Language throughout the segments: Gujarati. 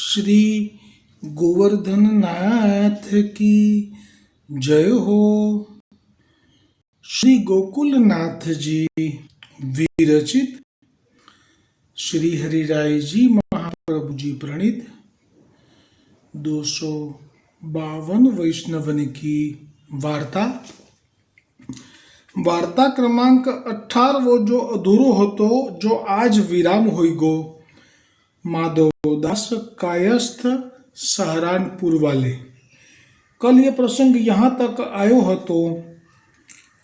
श्री गोवर्धन नाथ की जय हो। श्री गोकुल नाथ जी विरचित श्री हरिराय जी महाप्रभु जी प्रणित दो सौ बावन वैष्णवन की वार्ता। वार्ता क्रमांक अठार वो जो अधूरो हो तो जो आज विराम होई गो माधवदास कायस्थ सहारनपुर वाले। कल ये प्रसंग यहाँ तक आयो हतो,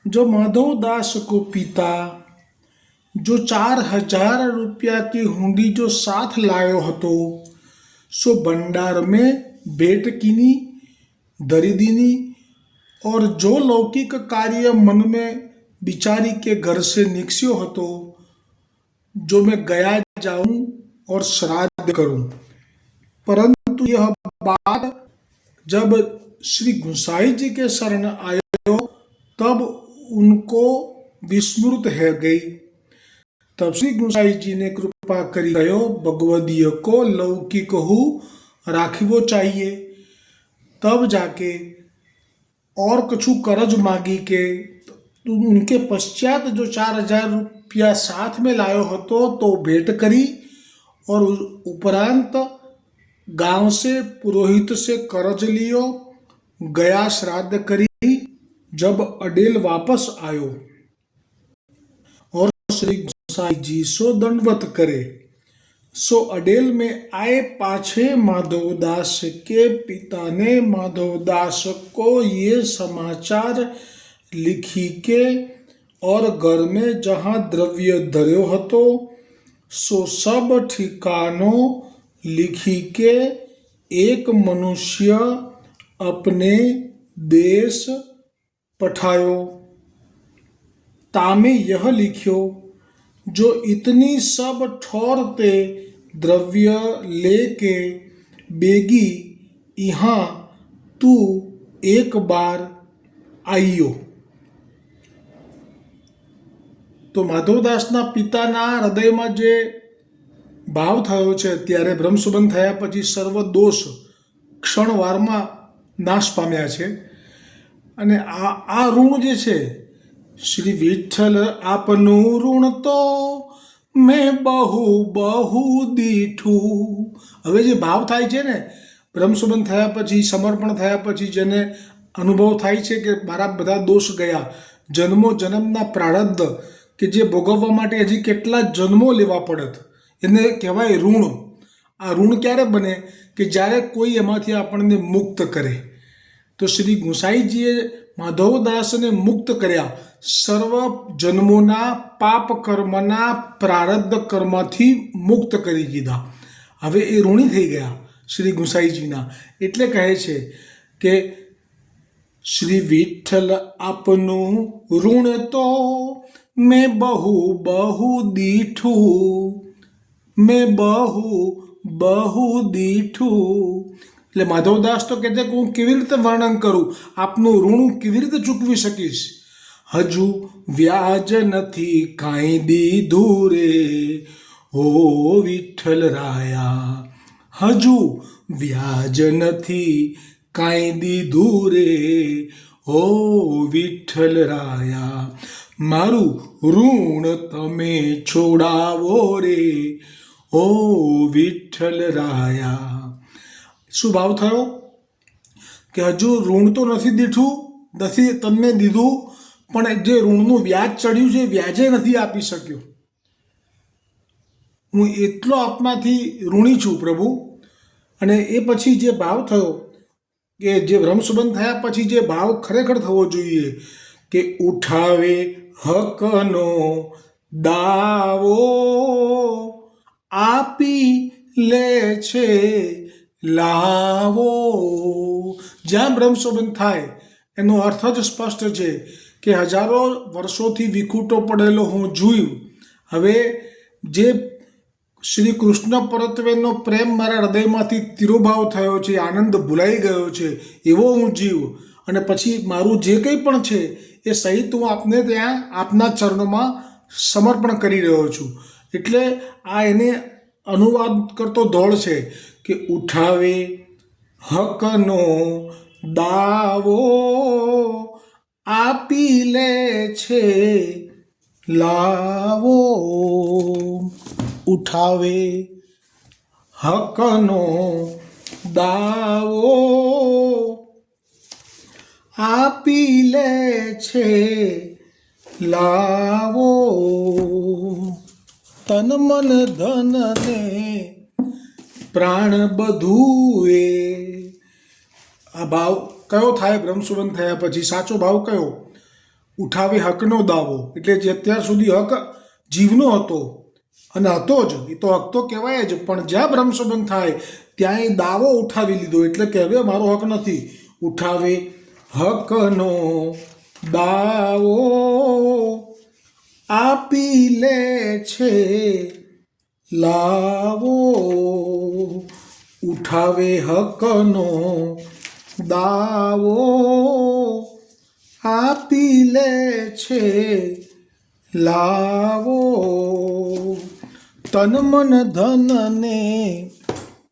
जो माधवदास को पिता, जो चार हज़ार रुपया की हुंडी जो साथ लायो तो सो भंडार में बेट किनी दरीदीनी और जो लौकिक कार्य मन में बिचारी के घर से निकसो हो तो जो मैं गया जाऊँ और श्राद्ध करूँ। परंतु यह बात जब श्री गुसाई जी के शरण आयो तब उनको विस्मृत है गई। तब श्री गुसाई जी ने कृपा करी गयो भगवदीय को लौकिक हु राखवो चाहिए। तब जाके और कछु करज मांगी के तो उनके पश्चात जो चार हज़ार रुपया साथ में लायो હતો तो भेंट करी। और उपरांत गाँव से पुरोहित से कर्ज लियो गया श्राद्ध करी, जब अडेल वापस आयो। और श्री गोसाई जी सो दंडवत करे। सो अडेल में आए पाछे माधवदास के पिता ने माधवदास को ये समाचार लिखी के और घर में जहाँ द्रव्य धर्यो હતો सो सब ठिकानो लिखी के एक मनुष्य अपने देश पठायो। तामे यह लिखियो, जो इतनी सब ठोरते द्रव्य लेके बेगी यहाँ तू एक बार आइयो। તો માધવદાસના પિતાના હૃદયમાં જે ભાવ થયો છે, ત્યારે બ્રહ્મસુબંધ થયા પછી સર્વ દોષ ક્ષણવારમાં નાશ પામ્યા છે. અને આ આ ઋણ જે છે, શ્રી વિઠ્ઠલ આપનું ઋણ તો મેં બહુ બહુ દીઠું. હવે જે ભાવ થાય છે ને, બ્રહ્મસુબંધ થયા પછી, સમર્પણ થયા પછી જેને અનુભવ થાય છે કે મારા બધા દોષ ગયા. જન્મો જન્મના પ્રારબ્ધ કે જે ભોગવવા માટે હજી કેટલા જન્મો લેવા પડત. એને કહેવાય ઋણ. આ ઋણ ક્યારે બને? કે જ્યારે કોઈ એમાંથી આપણને મુક્ત કરે. તો શ્રી ગુસાઈજીએ માધવદાસને મુક્ત કર્યા. સર્વ જન્મોના પાપ કર્મના પ્રારબ્ધ કર્મથી મુક્ત કરી દીધા. હવે એ ઋણી થઈ ગયા શ્રી ગુસાઈજીના. એટલે કહે છે કે શ્રી વિઠ્ઠલ આપનું ઋણ તો મેં બહુ બહુ દીઠું. મેં બહુ બહુ દીઠું. એટલે માધવદાસ તો કહે છે કે હું કેવી રીતે વર્ણન કરું? આપનું ઋણ કેવી રીતે ચૂકવી શકીશ? હજુ વ્યાજ નથી કાંઈ દીધું રે. હો વિઠ્ઠલ રાયા, હજુ વ્યાજ નથી કાંઈ દીધું રે. હો વિઠ્ઠલ રાયા મારું ઋણ તમે છોડાવો રે. ઓ વિઠ્ઠલ રાયા. શું ભાવ થયો? કે હજુ ઋણ તો નથી દીઠું, નથી તમને દીધું, પણ જે ઋણનું વ્યાજ ચડ્યું છે વ્યાજે નથી આપી શક્યો. હું એટલો આપમાંથી ઋણી છું પ્રભુ. અને એ પછી જે ભાવ થયો, કે જે ભ્રમસુબંધ થયા પછી જે ભાવ ખરેખર થવો જોઈએ, કે ઉઠાવે હકનો દાવો આપી લે છે, લાવો. જ્યાં બ્રહ્મશોભન થાય, એનો અર્થ જ સ્પષ્ટ છે કે હજારો વર્ષોથી વિખૂટો પડેલો હું જોયું. હવે જે શ્રી કૃષ્ણ પરત્વેનો પ્રેમ મારા હૃદયમાંથી તિરોભાવ થયો છે, આનંદ ભૂલાઈ ગયો છે, એવો હું જીવ. અને પછી મારું જે કંઈ પણ છે, એ સહિત હું આપને ત્યાં આપના ચરણોમાં સમર્પણ કરી રહ્યો છું. એટલે આ એને અનુવાદ કરતો દોડ છે કે ઉઠાવે હકનો દાવો આપી લે છે, લાવો. ઉઠાવે હકનો દાવો આપી લે છે. લાવો તન મન ધન ને પ્રાણ બધું એ આ ભાવ કયો થાય? બ્રહ્મસુબંધ થયા પછી સાચો ભાવ કયો? ઉઠાવે હકનો દાવો. એટલે જે અત્યાર સુધી હક જીવનો હતો, અને હતો જ, એ તો હક તો કહેવાય જ, પણ જ્યાં બ્રહ્મસંબંધ થાય ત્યાં એ દાવો ઉઠાવી લીધો. એટલે કહેવે મારો હક નથી. ઉઠાવે હકનો દાવો આપી લે છે. લાવો, ઉઠાવે હકનો દાવો આપી લે છે. લાવો, તન મન ધનને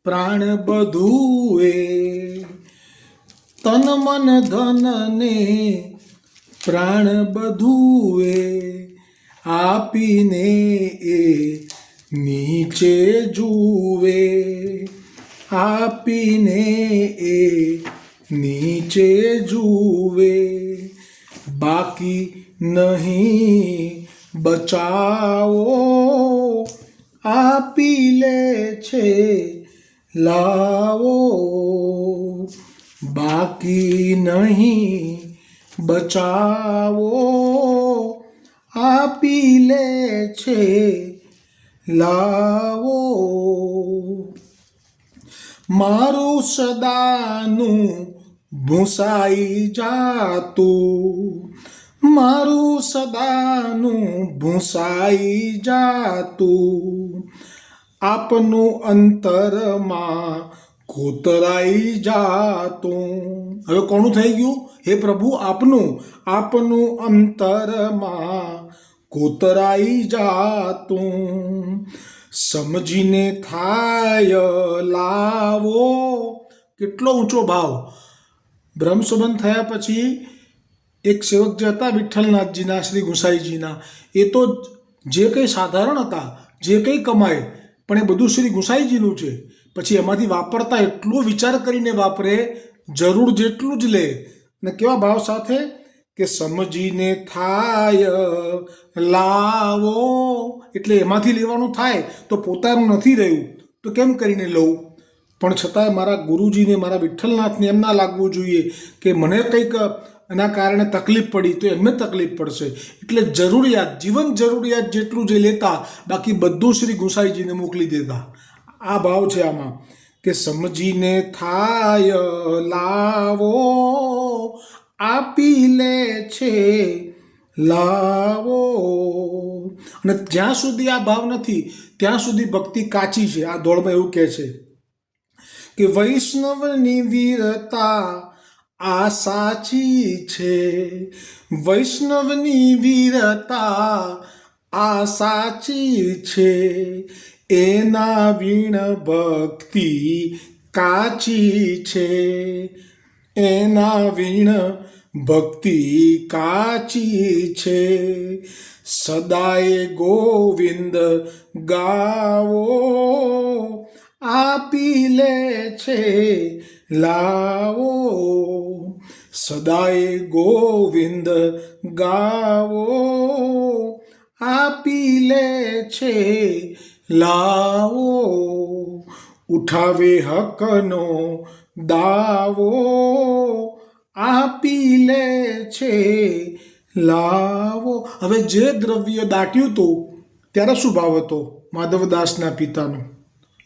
પ્રાણ બધું એ તન મન ધનને પ્રાણ બધું એ આપીને એ નીચે જુએ. આપીને એ નીચે જુએ. બાકી નહીં બચાવો, આપી લે છે, લાવો. બાકી નહીં, બચાવો, આપી લે છે, લાવો. મારું સદાનું ભૂસાઈ જાતું, મારું સદાનું ભૂસાઈ જાતું, આપનું અંતરમાં કોતરાઈ જાતું. હવે કોનું થઈ ગયું? હે પ્રભુ, આપનું. આપનું અંતરમાં કોતરાઈ જાતું. સમજીને થાય લાવો. કેટલો ઊંચો ભાવ. બ્રહ્મસંબંધ થયા પછી એક સેવક જે હતા, વિઠ્ઠલનાથજીના, શ્રી ગુસાઈજીના, એ તો જે કંઈ સાધારણ હતા, જે કંઈ કમાય, પણ એ બધું શ્રી ગુસાઈજીનું છે. પછી એમાંથી વાપરતા એટલો વિચાર કરીને વાપરે, જરૂર જેટલું જ લે. અને કેવા ભાવ સાથે? કે સમજીને થાય, લાવો. એટલે એમાંથી લેવાનું થાય, તો પોતાનું નથી રહ્યું. તો કેમ કરીને લઉં? પણ છતાંય મારા ગુરુજીને, મારા વિઠ્ઠલનાથને એમ ના લાગવું જોઈએ કે મને કંઈક એના કારણે તકલીફ પડી, તો એમને તકલીફ પડશે. એટલે જરૂરિયાત, જીવન જરૂરિયાત જેટલું જે લેતા, બાકી બધું શ્રી ગુસાઈજીને મોકલી દેતા. આ ભાવ છે આમાં કે સમજીને થાય લાવો, આપી લે છે લાવો. અને જ્યાં સુધી આ ભાવ નથી, ત્યાં સુધી ભક્તિ કાચી છે. આ દોડમાં એવું કહે છે કે વૈષ્ણવની વીરતા આ સાચી છે. વૈષ્ણવની વીરતા આ સાચી છે. એના વીણ ભક્તિ કાચી છે. એના વીણ ભક્તિ કાચી છે. સદાય ગોવિંદ ગાવો, આપી લે છે, લાવો. સદાય ગોવિંદ ગાવો, આપી લે છે લાવો, ઉઠાવે હકનો દાવો, આપી લે છે, લાવો. હવે જે દ્રવ્ય દાટ્યું હતું ત્યારે શું ભાવ હતો માધવદાસના પિતાનો?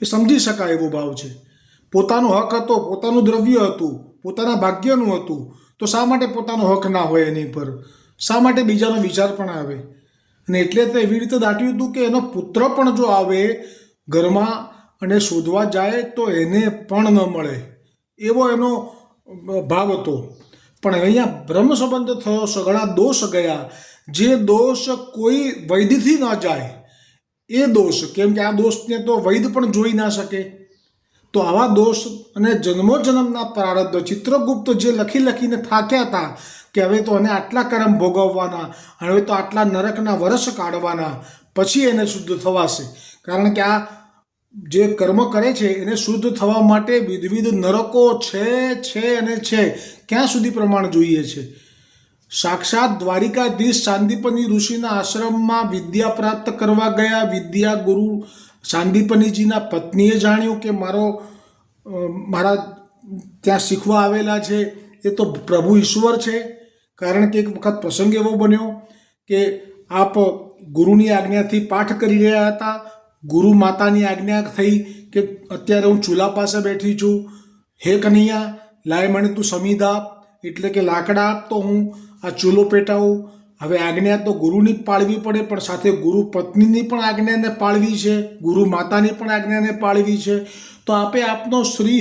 એ સમજી શકાય એવો ભાવ છે. પોતાનો હક હતો, પોતાનું દ્રવ્ય હતું, પોતાના ભાગ્યનું હતું. તો શા માટે પોતાનો હક ના હોય એની પર? શા માટે બીજાનો વિચાર પણ આવે? અને એટલે તો એવી રીતે દાટ્યું હતું કે એનો પુત્ર પણ જો આવે ઘરમાં અને શોધવા જાય તો એને પણ ન મળે. એવો એનો ભાવ હતો. પણ અહીંયા બ્રહ્મ સંબંધ થયો સઘળા દોષ ગયા. જે દોષ કોઈ વૈદથી ન જાય, એ દોષ. કેમ કે આ દોષને તો વૈદ પણ જોઈ ના શકે. તો આવા દોષ અને જન્મો જન્મના પ્રારબ્ધ, ચિત્રગુપ્ત જે લખી લખીને થાક્યા હતા કે હવે તો એને આટલા કર્મ ભોગવવાના હવે તો આટલા નરકના વરસ કાઢવાના, પછી એને શુદ્ધ થવાશે. કારણ કે આ જે કર્મ કરે છે, એને શુદ્ધ થવા માટે વિધવિધ નરકો છે છે અને છે, ક્યાં સુધી પ્રમાણ જોઈએ છે? સાક્ષાત દ્વારિકાધીશ સાંદીપની ઋષિના આશ્રમમાં વિદ્યા પ્રાપ્ત કરવા ગયા. વિદ્યા ગુરુ સાંદીપનીજીના પત્નીએ જાણ્યું કે મારો મારા ત્યાં શીખવા આવેલા છે. એ તો પ્રભુ ઈશ્વર છે. કારણ કે એક વખત પ્રસંગ એવો બન્યો કે આપ ગુરુની આજ્ઞાથી પાઠ કરી રહ્યા હતા. ગુરુ માતાની આજ્ઞા થઈ કે અત્યારે હું ચૂલા પાસે બેઠી છું. હે કનૈયા, લાય મને તું સમીધા એટલે કે લાકડા આપ તો હું આ ચૂલો પેટાવું. હવે આજ્ઞા તો ગુરુની જ પાળવી પડે, પણ સાથે ગુરુ પત્નીની પણ આજ્ઞાને પાળવી છે. ગુરુ માતાની પણ આજ્ઞાને પાળવી છે. તો આપે આપનો શ્રી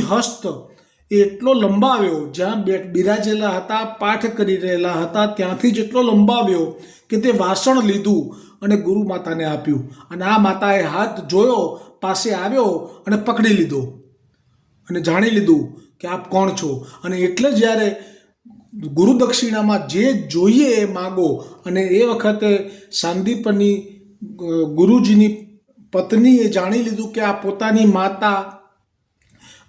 હસ્ત એટલો લંબાવ્યો જ્યાં બિરાજેલા હતા, પાઠ કરી રહેલા હતા, ત્યાંથી જ એટલો લંબાવ્યો કે તે વાસણ લીધું અને ગુરુ માતાને આપ્યું. અને આ માતાએ હાથ જોયો, પાસે આવ્યો અને પકડી લીધો. અને જાણી લીધું કે આપ કોણ છો? અને એટલે જ્યારે ગુરુ દક્ષિણામાં જે જોઈએ એ માગો અને એ વખતે સાંદીપની ગુરુજીની પત્નીએ જાણી લીધું કે આ પોતાની માતા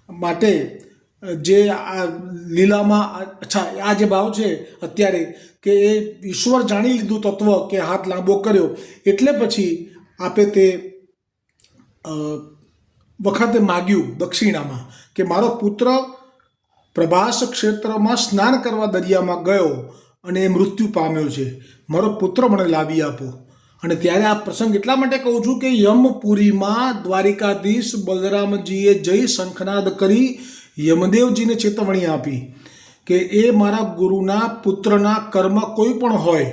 માટે જે આ લીલામાં, અચ્છા, આ જે ભાવ છે અત્યારે, કે એ ઈશ્વર જાણી લીધું તત્વ કે હાથ લાંબો કર્યો, એટલે પછી આપે તે વખતે માગ્યું દક્ષિણામાં કે મારો પુત્ર પ્રભાસ ક્ષેત્રમાં સ્નાન કરવા દરિયામાં ગયો અને એ મૃત્યુ પામ્યો છે. મારો પુત્ર મને લાવી આપો. અને ત્યારે આ પ્રસંગ એટલા માટે કહું છું કે યમપુરીમાં દ્વારિકાધીશ બલરામજીએ જય શંખનાદ કરી યમદેવજીને ચેતવણી આપી કે એ મારા ગુરુના પુત્રના કર્મ કોઈ પણ હોય,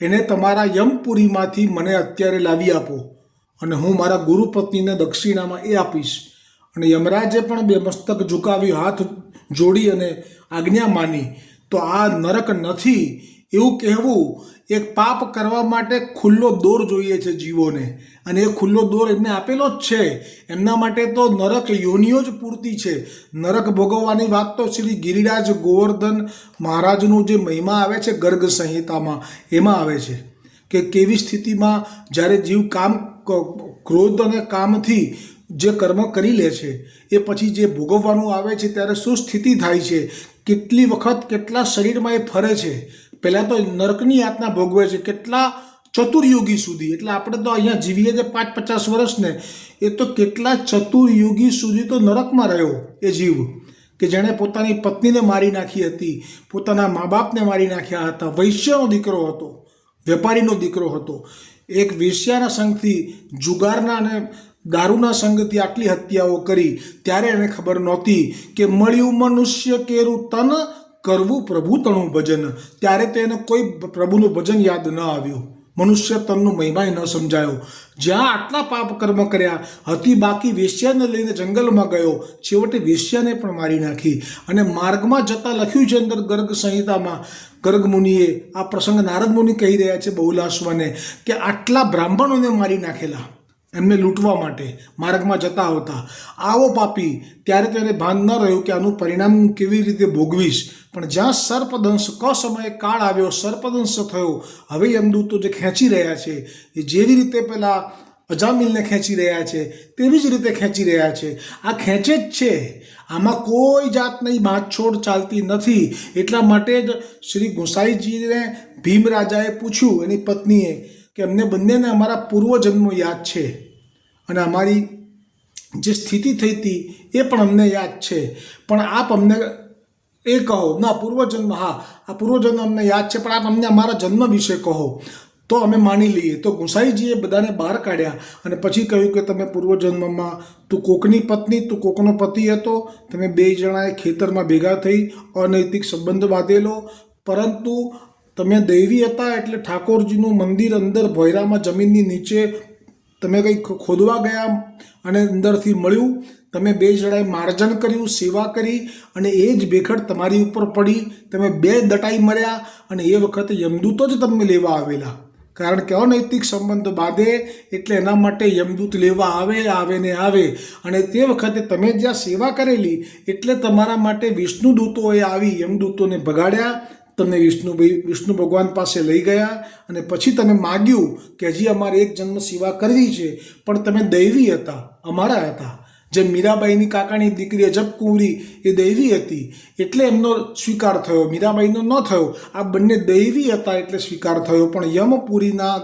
એને તમારા યમપુરીમાંથી મને અત્યારે લાવી આપો અને હું મારા ગુરુ પત્નીને દક્ષિણામાં એ આપીશ. અને યમરાજે પણ બે મસ્તક ઝુકાવ્યું હાથ જોડી અને આજ્ઞા માની, તો આ નરક નથી એવું કહેવું, એક પાપ કરવા માટે ખુલ્લો દોર જોઈએ છે જીવોને. અને એ ખુલ્લો દોર એમને આપેલો જ છે. એમના માટે તો નરક યોનિઓ જ પૂરતી છે. નરક ભોગવવાની વાત તો શ્રી ગિરિરાજ ગોવર્ધન મહારાજનું જે મહિમા આવે છે ગર્ગ સંહિતામાં, એમાં આવે છે કે કેવી સ્થિતિમાં જ્યારે જીવ કામ ક્રોધ અને કામથી જે કર્મ કરી લે છે, એ પછી જે ભોગવવાનું આવે છે ત્યારે શું સ્થિતિ થાય છે? કેટલી વખત કેટલા શરીરમાં એ ફરે છે? પહેલાં તો નરકની યાતના ભોગવે છે કેટલા ચતુર્યુગી સુધી. એટલે આપણે તો અહીંયા જીવીએ જે પાંચ પચાસ વર્ષને. એ તો કેટલા ચતુર્યુગી સુધી તો નરકમાં રહ્યો એ જીવ. કે જેણે પોતાની પત્નીને મારી નાખી હતી, પોતાના મા બાપને મારી નાખ્યા હતા, વૈશ્યનો દીકરો હતો, વેપારીનો દીકરો હતો. એક વેશ્યાના સંઘથી જુગારના અને દારૂના સંગથી આટલી હત્યાઓ કરી, ત્યારે એને ખબર નહોતી કે મળ્યું મનુષ્ય કેરું તન કરવું પ્રભુતણું ભજન. ત્યારે તેને કોઈ પ્રભુનું ભજન યાદ ન આવ્યું. મનુષ્ય તનનું મહિમાય ન સમજાયો. જ્યાં આટલા પાપ કર્મ કર્યા હતી બાકી વેશ્યાને લઈને જંગલમાં ગયો. છેવટે વેશ્યાને પણ મારી નાખી. અને માર્ગમાં જતાં લખ્યું છે અંદર ગર્ગ સંહિતામાં, ગર્ગ મુનિએ આ પ્રસંગ નારદ મુનિ કહી રહ્યા છે બહુલાશ્વને, કે આટલા બ્રાહ્મણોને મારી નાખેલા. એમને લૂંટવા માટે માર્ગમાં જતા આવતા. આવો પાપી, ત્યારે તો એને ભાન ન રહ્યું કે આનું પરિણામ કેવી રીતે ભોગવીશ. પણ જ્યાં સર્પદંશ ક સમયે કાળ આવ્યો, સર્પદંશ થયો, હવે યમદૂતો જે ખેંચી રહ્યા છે, એ જેવી રીતે પેલા અજામિલને ખેંચી રહ્યા છે, તેવી જ રીતે ખેંચી રહ્યા છે. આ ખેંચે જ છે. આમાં કોઈ જાતની બાંધછોડ ચાલતી નથી. એટલા માટે જ શ્રી ગોસાઈજીને ભીમ રાજાએ પૂછ્યું, એની પત્નીએ કે અમને બંનેને અમારા પૂર્વજન્મો યાદ છે. અને અમારી જે સ્થિતિ થઈ હતી એ પણ અમને યાદ છે. પણ આપ અમને એ કહો, ના, પૂર્વજન્મ, હા, આ પૂર્વજન્મ અમને યાદ છે, પણ આપ અમને અમારા જન્મ વિશે કહો. તો અમે માની લઈએ. તો ગુસાઈજીએ બધાને બહાર કાઢ્યા અને પછી કહ્યું કે, તમે પૂર્વજન્મમાં તું કોકની પત્ની, તું કોકનો પતિ હતો, તમે બે જણાએ ખેતરમાં ભેગા થઈ અનૈતિક સંબંધ બાંધેલો, પરંતુ તમે દૈવી હતા એટલે ઠાકોરજીનું મંદિર અંદર ભોયરામાં જમીનની નીચે તમે કંઈક ખોદવા ગયા અને અંદરથી મળ્યું. તમે બે જણાએ માર્જન કર્યું, સેવા કરી અને એ જ ભેખડ તમારી ઉપર પડી. તમે બે દટાઈ મર્યા અને એ વખતે યમદૂતો જ તમને લેવા આવેલા. કારણ કે અનૈતિક સંબંધ બાંધે એટલે એના માટે યમદૂત લેવા આવે આવે ને આવે. અને તે વખતે તમે જ્યાં સેવા કરેલી એટલે તમારા માટે વિષ્ણુ દૂતોએ આવી યમદૂતોને ભગાડ્યા. તમને વિષ્ણુભાઈ વિષ્ણુ ભગવાન પાસે લઈ ગયા અને પછી તમે માગ્યું કે હજી અમારે એક જન્મ સેવા કરવી છે, પણ તમે દૈવી હતા, અમારા હતા. જેમ મીરાબાઈની કાકાની દીકરી અજબ કુંવરી એ દૈવી હતી, એટલે એમનો સ્વીકાર થયો. મીરાબાઈનો ન થયો. આ બંને દૈવી હતા એટલે સ્વીકાર થયો. પણ યમપુરીના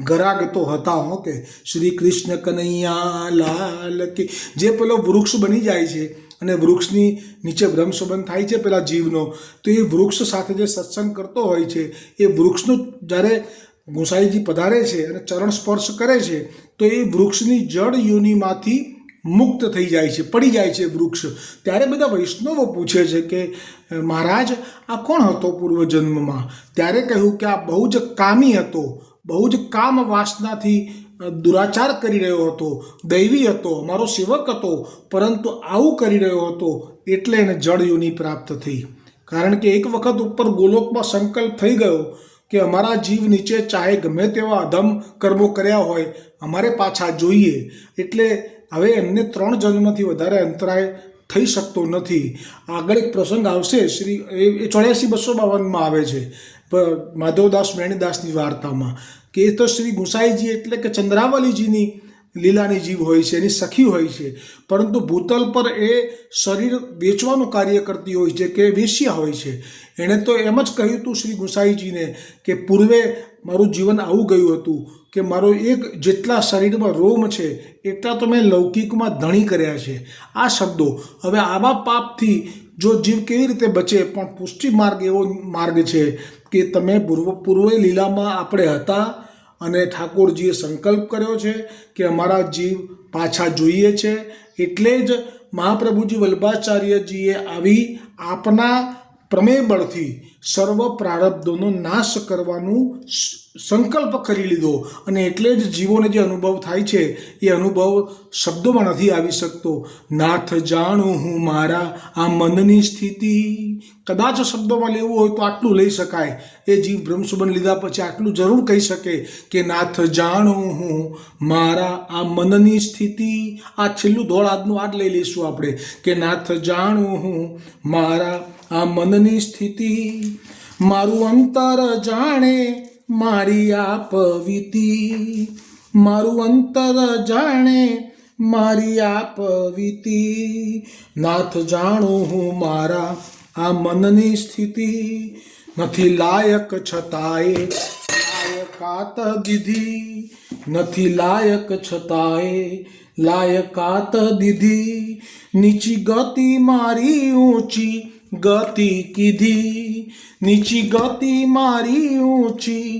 ગરાગ તો હતા, હો કે. શ્રી કૃષ્ણ કનૈયા લાલ કે, જે પેલો વૃક્ષ બની જાય છે અને વૃક્ષની નીચે બ્રહ્મ થાય છે પેલા જીવનો, તો એ વૃક્ષ સાથે જે સત્સંગ કરતો હોય છે, એ વૃક્ષનું જ્યારે ગુસાઈજી પધારે છે અને ચરણ સ્પર્શ કરે છે, તો એ વૃક્ષની જળ યોનિમાંથી મુક્ત થઈ જાય છે, પડી જાય છે વૃક્ષ. ત્યારે બધા વૈષ્ણવો પૂછે છે કે, મહારાજ, આ કોણ હતો પૂર્વજન્મમાં? ત્યારે કહ્યું કે, આ બહુ જ કામી હતો, બહુ જ કામ વાસનાથી દુરાચાર કરી રહ્યો હતો, દૈવી હતો, મારો સેવક હતો, પરંતુ આવું કરી રહ્યો હતો એટલે એને જળયુની પ્રાપ્ત થઈ. કારણ કે એક વખત ઉપર ગોલોકમાં સંકલ્પ થઈ ગયો કે અમારા જીવ નીચે ચાહે ગમે તેવા અધમ કર્મો કર્યા હોય, અમારે પાછા જોઈએ. એટલે હવે એમને ત્રણ જન્મથી વધારે અંતરાય થઈ શકતો નથી. આગળ એક પ્રસંગ આવશે, શ્રી એ ચોર્યાસી બસો બાવનમાં આવે છે માધવદાસ વેણીદાસની વાર્તામાં. કે એ તો શ્રી ગુસાઈજી એટલે કે ચંદ્રાવલીજીની લીલાની જીવ હોય છે, એની સખી હોય છે. પરંતુ ભૂતલ પર એ શરીર વેચવાનું કાર્ય કરતી હોય છે કે વેશ્યા હોય છે. એણે તો એમ જ કહ્યું હતું શ્રી ગુસાઈજીને કે પૂર્વે મારું જીવન આવું ગયું હતું કે મારો એક જેટલા શરીરમાં રોમ છે, એટલા તો મેં લૌકિકમાં ધણી કર્યા છે. આ શબ્દો હવે આવા પાપથી જો જીવ કેવી રીતે બચે, પણ પુષ્ટિ માર્ગ એવો માર્ગ છે કે તમે પૂર્વ પૂર્વે લીલામાં આપણે હતા અને ઠાકોરજીએ સંકલ્પ કર્યો છે કે અમારા જીવ પાછા જોઈએ છે. એટલે જ મહાપ્રભુજી વલ્ભાચાર્યજીએ આવી આપના પ્રમેય બળથી સર્વ પ્રારબ્ધોનો નાશ કરવાનું સંકલ્પ કરી લીધો અને એટલે જ જીવોને જે અનુભવ થાય છે, એ અનુભવ શબ્દોમાં નથી આવી શકતો. નાથ જાણું હું મારા આ મનની સ્થિતિ. કદાચ શબ્દોમાં લેવું હોય તો આટલું લઈ શકાય. એ જીવ બ્રહ્મસુબન લીધા પછી આટલું જરૂર કહી શકે કે નાથ જાણું હું મારા આ મનની સ્થિતિ. આ છેલ્લું ધોળ આજનું આજ લઈ લઈશું આપણે. કે નાથ જાણું હું મારા આ મનની સ્થિતિ. મારું અંતર જાણે મારી આ પવિતી, મારું અંતર જાણે મારી આ પવિતી. નાથ, જાણું હું મારા આ મનની સ્થિતિ. નથી લાયક છતાંય લાયકાત દીધી નથી લાયક છતાંય લાયકાત દીધી નીચી ગતિ મારી ઊંચી ગતિ કીધી નીચી ગતિ મારી ઊંચી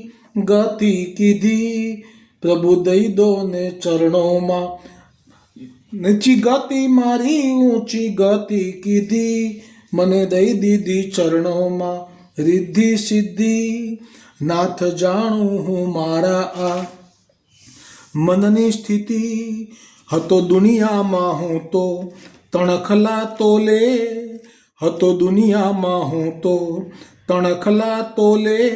ગતિ કીધી પ્રભુ દઈ દો ને ચરણોમાં નીચી ગતિ મારી ઊંચી ગતિ કીધી મને દઈ દીધી ચરણોમાં રિદ્ધિ સિદ્ધિ નાથ જાણું હું મારા આ મનની સ્થિતિ હતો દુનિયામાં હું તો તણખલા તોલે હતો દુનિયામાં હું તો તણખલા તોલે,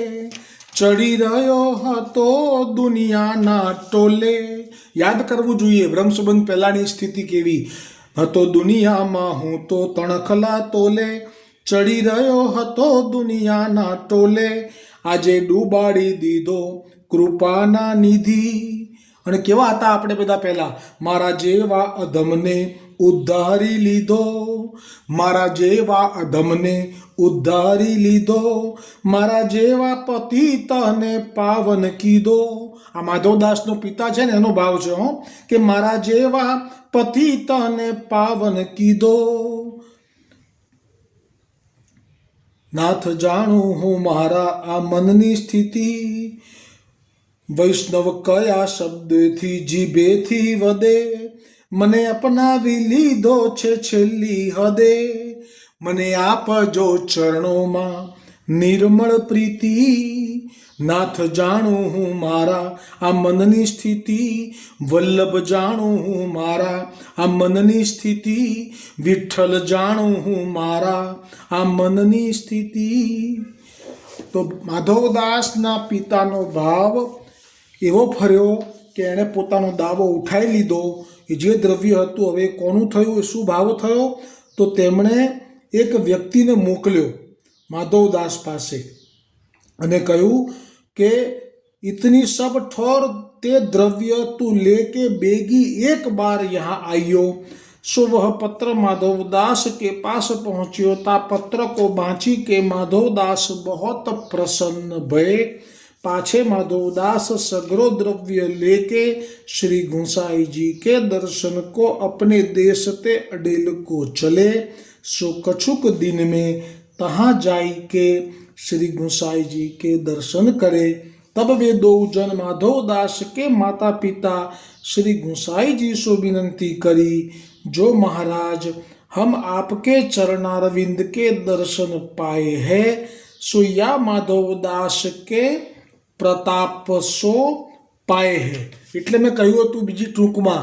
ચડી રહ્યો હતો દુનિયાના ટોલે. યાદ કરવું જોઈએ, બ્રહ્મસંબંધ પહેલાંની સ્થિતિ કેવી? હતો દુનિયામાં હું તો તણખલા તોલે, ચડી રહ્યો હતો દુનિયાના ટોલે. આજે ડૂબાડી દીધો કૃપાના નિધિ. અને કેવા હતા આપણે બધા પહેલાં? મારા જેવા અધમને ઉદ્ધારી લીધો. મારા જેવા અધમને ઉદ્ધારી લીધો. મારા જેવા પતિતને પાવન કીધો. આ માધવદાસનો પિતા છે ને, એનો ભાવ છે હો, કે મારા જેવા પતિતને પાવન કીધો. નાથ જાણું હું મારા આ મનની સ્થિતિ. વૈષ્ણવ કયા શબ્દથી જીભેથી વધે? મને અપનાવી લીધો છે છેલ્લી હદે. મને આપજો ચરણોમાં નિર્મળ પ્રીતિ, નાથ જાણું હું મારા આ મનની સ્થિતિ, વલ્લભ જાણું હું મારા આ મનની સ્થિતિ, વિઠ્ઠલ જાણું હું મારા આ મનની સ્થિતિ. તો માધવદાસના પિતાનો ભાવ એવો ફર્યો કે એણે પોતાનો દાવો ઉઠાવી લીધો એ જે દ્રવ્ય હતું હવે કોનું થયું એ શું ભાવ થયો તો તેમણે એક વ્યક્તિને મોકલ્યો માધવદાસ પાસે અને કહ્યું કે इतनी सब ठोर ते द्रव्य तू लेके बेगी एक बार यहाँ आइयो सो वह पत्र माधवदास के पास पहुंचियो ता पत्र को बांची के माधवदास बहुत प्रसन्न भय पाछे माधवदास सगरो द्रव्य लेके श्री गुंसाई जी के दर्शन को अपने देश ते अडेल को चले। सो कछुक दिन में तहाँ जाई के श्री गुंसाई जी के दर्शन करे। तब वे दो जन माधव दास के माता पिता श्री गुसाई जी से विनंती करी, जो महाराज, हम आपके चरणारविंद के दर्शन पाए हैं, सो या माधव दास के પ્રતાપ સો પાય હે. એટલે મેં કહ્યું હતું બીજી ટૂંકમાં,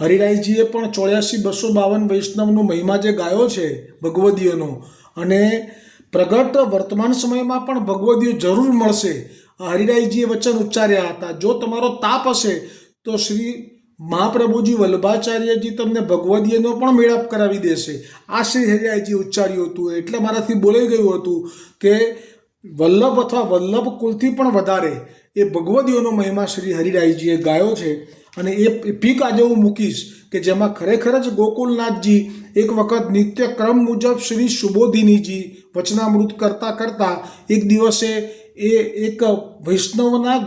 હરિરાયજીએ પણ ચોર્યાસી બસો બાવન વૈષ્ણવનો મહિમા જે ગાયો છે ભગવદીયનો, અને પ્રગટ વર્તમાન સમયમાં પણ ભગવદીઓ જરૂર મળશે. હરિરાયજીએ વચન ઉચ્ચાર્યા હતા, જો તમારો તાપ હશે, તો શ્રી મહાપ્રભુજી વલ્ભાચાર્યજી તમને ભગવદીયનો પણ મેળાપ કરાવી દેશે. આ શ્રી હરિરાયજી ઉચ્ચાર્યું હતું. એટલે મારાથી બોલાઈ ગયું હતું કે વલ્લભ અથવા વલ્લભ કુલથી પણ વધારે એ ભગવદીઓનો મહિમા શ્રી હરિરાયજીએ ગાયો છે. અને એ પીક આજે હું મૂકીશ કે જેમાં ખરેખર જ ગોકુલનાથજી એક વખત નિત્ય ક્રમ મુજબ શ્રી સુબોધિનીજી વચનામૃત કરતાં કરતાં એક દિવસે એ એક વૈષ્ણવના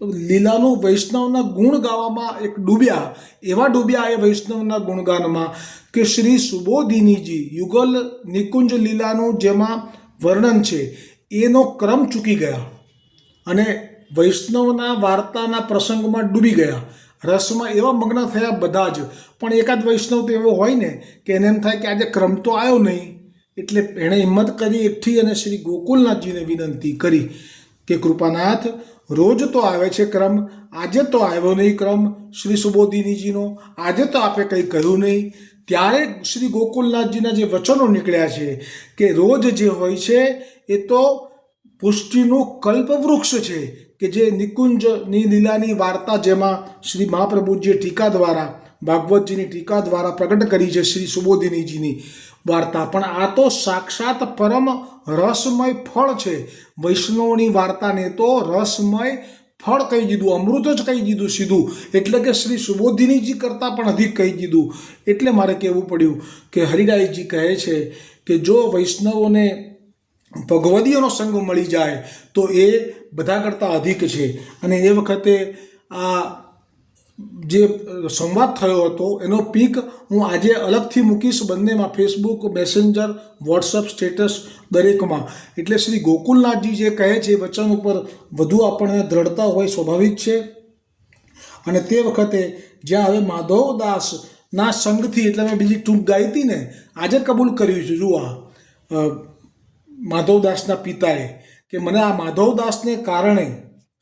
લીલાનું વૈષ્ણવના ગુણ ગાવામાં એક ડૂબ્યા. એવા ડૂબ્યા એ વૈષ્ણવના ગુણગાનમાં કે શ્રી સુબોધિનીજી યુગલ નિકુંજ લીલાનું જેમાં વર્ણન છે. એનો ક્રમ ચૂકી ગયા અને વૈષ્ણવના વાર્તાના પ્રસંગમાં ડૂબી ગયા. રસમાં એવા મગ્ન થયા બધા જ. પણ એકાદ વૈષ્ણવ તો એવો હોય ને કે એને એમ થાય કે આજે ક્રમ તો આવ્યો નહીં. એટલે એણે હિંમત કરી એકઠી અને શ્રી ગોકુલનાથજીને વિનંતી કરી કે કૃપાનાથ, રોજ તો આવે છે ક્રમ, આજે તો આવ્યો નહીં ક્રમ, શ્રી સુબોધિનીજીનો, આજે તો આપે કંઈ કહ્યું નહીં. ત્યારે શ્રી ગોકુલનાથજીના જે વચનો નીકળ્યા છે કે રોજ જે હોય છે એ તો પુષ્ટિનું કલ્પવૃક્ષ છે કે જે નિકુંજની લીલાની વાર્તા જેમાં શ્રી મહાપ્રભુજીએ ટીકા દ્વારા, ભાગવતજીની ટીકા દ્વારા પ્રગટ કરી છે શ્રી સુબોધિનીજીની વાર્તા. પણ આ તો સાક્ષાત પરમ રસમય ફળ છે. વૈષ્ણવની વાર્તાને તો રસમય ફળ કહી દીધું, અમૃત જ કહી દીધું સીધું. એટલે કે શ્રી સુબોધિનીજી કરતાં પણ અધિક કહી દીધું. એટલે મારે કહેવું પડ્યું કે હરિરાયજી કહે છે કે જો વૈષ્ણવોને ભગવદીઓનો સંગ મળી જાય તો એ બધા કરતાં અધિક છે. અને એ વખતે આ જે સંવાદ થયો હતો, એનો પીક હું આજે અલગથી મૂકીશ બંનેમાં ફેસબુક મેસેન્જર વોટ્સઅપ સ્ટેટસ દરેકમાં. એટલે શ્રી ગોકુલનાથજી જે કહે છે, વચન ઉપર વધુ આપણને દ્રઢતા હોય સ્વાભાવિક છે. અને તે વખતે જ્યાં હવે માધવદાસના સંઘથી એટલે મેં બીજી ટૂંક ગાઈ હતી ને આજે કબૂલ કર્યું છે. જુઓ માધવદાસના પિતાએ કે મને આ માધવદાસને કારણે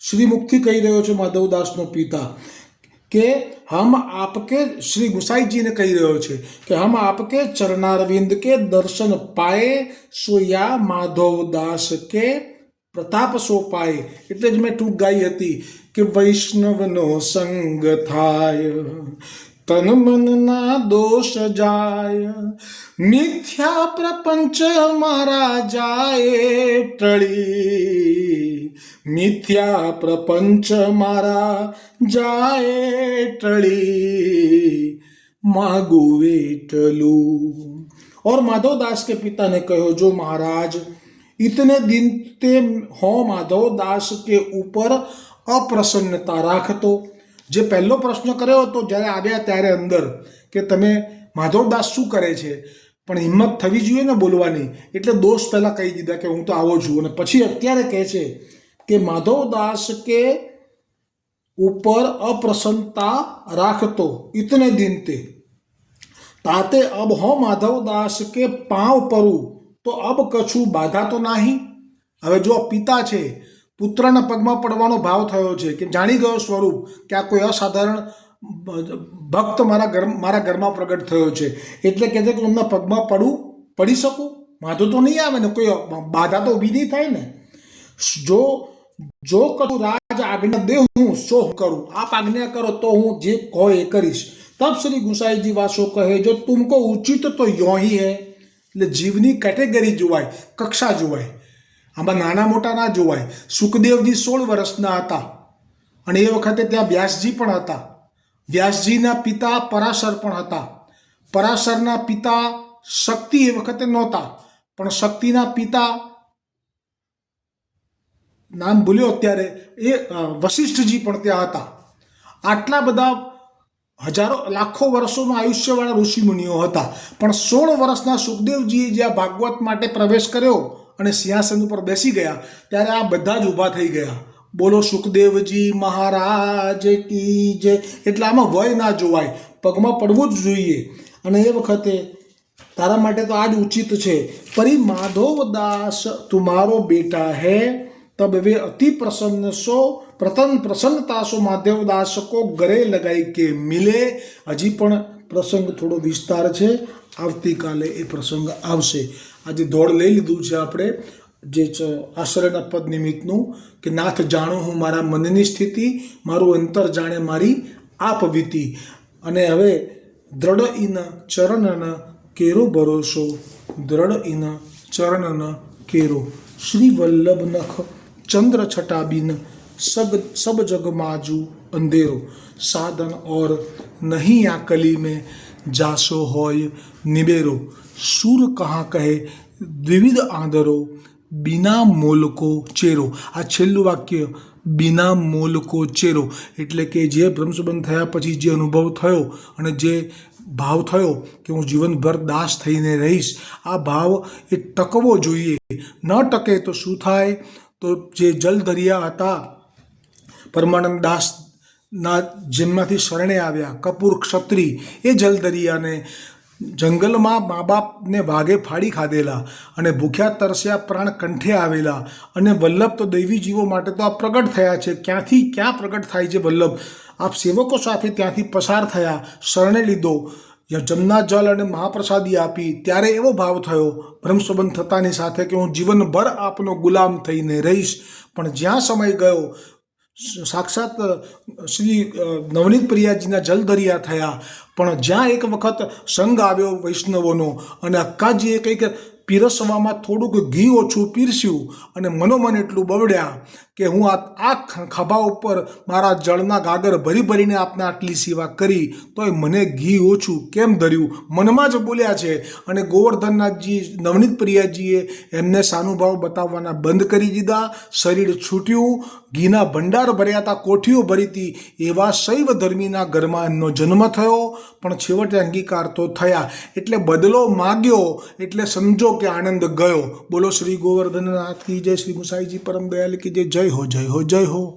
શ્રી મુક્તિ કહી રહ્યો છે માધવદાસનો પિતા, કે હમ આપકે શ્રી ગુસાઈજીને કહી રહ્યો છે કે હમ આપકે ચરણારવિંદ કે દર્શન પાએ સોયા માધવદાસ કે પ્રતાપ સો પાએ એટલે જ મેં ટૂંક ગાઈ હતી કે વૈષ્ણવનો સંગ થાય. तन मन ना दोष जाय, मिथ्या प्रपंच मारा जाए टी मिथ्या प्रपंच मारा जाए टळी। मागुवे टलू और माधव दास के पिता ने कहो, जो महाराज, इतने दिन ते हो माधव दास के ऊपर अप्रसन्नता राख तो। જે પહેલો પ્રશ્ન કર્યો હતો જ્યારે આવ્યા ત્યારે અંદર કે તમે માધવદાસ શું કરે છે? પણ હિંમત થવી જોઈએ ને બોલવાની. એટલે દોષ પહેલાં કહી દીધા કે હું તો આવો છું. અને પછી અત્યારે કહે છે કે માધવદાસ કે ઉપર અપ્રસન્નતા રાખતો ઇતને દિન તે. તાતે અબ હો માધવદાસ કે પાવ પરું, તો અબ કછું બાધા તો નહીં? હવે જો પિતા છે પુત્રના પગમાં પડવાનો ભાવ થયો છે કે જાણી ગયો સ્વરૂપ કે આ કોઈ અસાધારણ ભક્ત મારા ઘર મારા ઘરમાં પ્રગટ થયો છે. એટલે કહે છે કે એમના પગમાં પડું, પડી શકું? વાંધો તો નહીં આવે ને, કોઈ બાધા તો ઊભી નહીં થાય ને. જો જો કરું રાજ આજ્ઞા દે હું શો કરું. આપ આજ્ઞા કરો તો હું જે કહો એ કરીશ. તબ શ્રી ગુસાઈજી વાસો કહે, જો તુમકો ઉચિત તો યોહી હે. એટલે જીવની કેટેગરી જોવાય, કક્ષા જોવાય. આમાં નાના મોટા ના જોવાય. સુખદેવજી સોળ વર્ષના હતા. અને એ વખતે ત્યાં વ્યાસજી પણ હતા. વ્યાસજીના પિતા પરાશર પણ હતા. પરાશરના પિતા શક્તિ એ વખતે નહોતા. પણ શક્તિના પિતા નામ ભૂલ્યો અત્યારે. એ વશિષ્ઠજી પણ ત્યાં હતા. આટલા બધા હજારો, લાખો વર્ષોમાં આયુષ્યવાળા ઋષિમુનિઓ હતા. પણ સોળ વર્ષના સુખદેવજીએ જ્યાં ભાગવત માટે પ્રવેશ કર્યો અને સિંહાસન ઉપર બેસી ગયા, ત્યારે આ બધા જ ઊભા થઈ ગયા. બોલો, સુખદેવજી મહારાજ કી જય. એટલે આમાં વય ના જોવાય, પગમાં પડવું જ જોઈએ. અને એ વખતે તારા માટે તો આજ ઉચિત છે. પરી માધવદાસ તુમારો બેટા હે. તબ વે અતિ પ્રસન્ન સો, પ્રતન પ્રસન્નતા સો. માધવદાસ કો ગરે લગાઈ કે મિલે. હજી પણ પ્રસંગ થોડો વિસ્તાર છે. આવતીકાલે એ પ્રસંગ આવશે. આજે દોડ લઈ લીધું છે આપણે, જે આશ્રયના પદ નિમિત્તનું, કે નાથ જાણો હું મારા મનની સ્થિતિ, મારું અંતર જાણે મારી આપવીતી અને હવે દ્રઢ ઇન ચરણન કેરો ભરોસો, દ્રઢ ઇન ચરણન કેરો. શ્રી વલ્લભ નખ ચંદ્ર છટાબીન, સબ સબ જગ માજુ અંધેરો. સાધન ઓર નહીં આ કલી મેં જાસો હોય નિબેરો સુર કહા કહે, વિવિધ આદરો બિના મોલકો ચેરો. આ છેલ્લું વાક્ય, બિના મોલકો ચેરો. એટલે કે જે બ્રહ્મસંબંધ થયા પછી જે અનુભવ થયો અને જે ભાવ થયો કે હું જીવનભર દાસ થઈને રહીશ, આ ભાવ એ ટકવો જોઈએ. ન ટકે તો શું થાય? તો જે જલધરિયા હતા, પરમાનંદ દાસના જન્મથી શરણે આવ્યા, કપૂર, ક્ષત્રિય, એ જલદરિયાને જંગલમાં મા બાપને વાઘે ફાડી ખાધેલા અને ભૂખ્યા તરસ્યા પ્રાણ કંઠે આવેલા અને વલ્લભ તો દૈવી જીવો માટે તો આ પ્રગટ થયા છે. ક્યાંથી, ક્યાં પ્રગટ થાય છે વલ્લભ? આપ સેવકો સાથે ત્યાંથી પસાર થયા, શરણે લીધો જમના જલ અને મહાપ્રસાદી આપી. ત્યારે એવો ભાવ થયો, બ્રહ્મસંબંધ થતાની સાથે કે હું જીવનભર આપનો ગુલામ થઈને રહીશ. પણ જ્યાં સમય ગયો સાક્ષાત શ્રી નવનીત પ્રિયાજીના જલદરિયા થયા. પણ જ્યાં એક વખત સંગ આવ્યો વૈષ્ણવોનો અને અક્કાજીએ કંઈક પીરસવામાં થોડુંક ઘી ઓછું પીરસ્યું અને મનોમન એટલું બવડ્યા કે હું આ આ ખભા ઉપર મારા જળના ગાગર ભરી ભરીને આપને આટલી સેવા કરી, તોય મને ઘી ઓછું કેમ ધર્યું? મનમાં જ બોલ્યા છે. અને ગોવર્ધનનાથજી, નવનીત પ્રિયાજીએ એમને સાનુભાવ બતાવવાના બંધ કરી દીધા. શરીર છૂટ્યું. ઘીના ભંડાર ભર્યા હતા કોઠીઓ ભરી હતી એવા શૈવ ધર્મીના ઘરમાં એમનો જન્મ થયો. પણ છેવટે અંગીકાર તો થયા. એટલે બદલો માગ્યો. એટલે સમજો કે આનંદ ગયો. બોલો શ્રી ગોવર્ધનનાથ કી જય શ્રી ગુસાઈજી પરમ દયાલ કી જય. જય હો જય હો જય હો